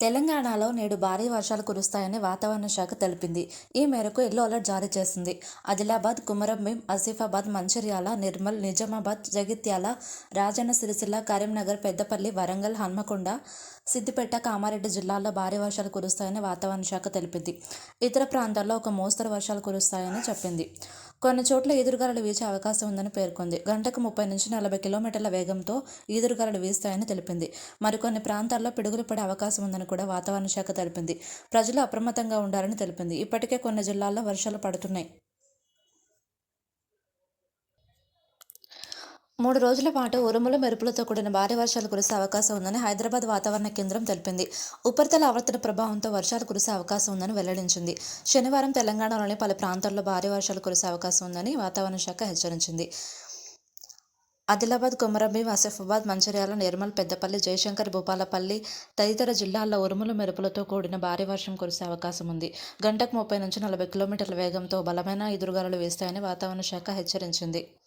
తెలంగాణలో నేడు భారీ వర్షాలు కురుస్తాయని వాతావరణ శాఖ తెలిపింది. ఈ మేరకు ఎల్లో అలర్ట్ జారీ చేసింది. ఆదిలాబాద్ కుమరంభీం ఆసిఫాబాద్ మంచిర్యాల నిర్మల్ నిజామాబాద్ జగిత్యాల రాజన్న సిరిసిల్ల కరీంనగర్ పెద్దపల్లి వరంగల్ హన్మకొండ సిద్దిపేట కామారెడ్డి జిల్లాల్లో భారీ వర్షాలు కురుస్తాయని వాతావరణ శాఖ తెలిపింది. ఇతర ప్రాంతాల్లో ఒక మోస్తరు వర్షాలు కురుస్తాయని చెప్పింది. కొన్ని చోట్ల ఈదురుగాలులు వీచే అవకాశం ఉందని పేర్కొంది. గంటకు ముప్పై నుంచి నలభై కిలోమీటర్ల వేగంతో ఈదురుగాలులు వీస్తాయని తెలిపింది. మరికొన్ని ప్రాంతాల్లో పిడుగులు పడే అవకాశం ఉందని కూడా వాతావరణ శాఖ తెలిపింది. ప్రజలు అప్రమత్తంగా ఉండాలని తెలిపింది. ఇప్పటికే కొన్ని జిల్లాల్లో వర్షాలు పడుతున్నాయి. మూడు రోజుల పాటు ఉరుములు మెరుపులతో కూడిన భారీ వర్షాలు కురిసే అవకాశం ఉందని హైదరాబాద్ వాతావరణ కేంద్రం తెలిపింది. ఉపరితల ఆవర్తన ప్రభావంతో వర్షాలు కురిసే అవకాశం ఉందని వెల్లడించింది. శనివారం తెలంగాణలోని పలు ప్రాంతాల్లో భారీ వర్షాలు కురిసే అవకాశం ఉందని వాతావరణ శాఖ హెచ్చరించింది. ఆదిలాబాద్ కొమరంభీం ఆసిఫాబాద్ మంచిర్యాల నిర్మల్ పెద్దపల్లి జయశంకర్ భూపాలపల్లి తదితర జిల్లాల్లో ఉరుములు మెరుపులతో కూడిన భారీ వర్షం కురిసే అవకాశం ఉంది. గంటకు ముప్పై నుంచి నలభై కిలోమీటర్ల వేగంతో బలమైన ఎదురుగాలులు వేస్తాయని వాతావరణ శాఖ హెచ్చరించింది.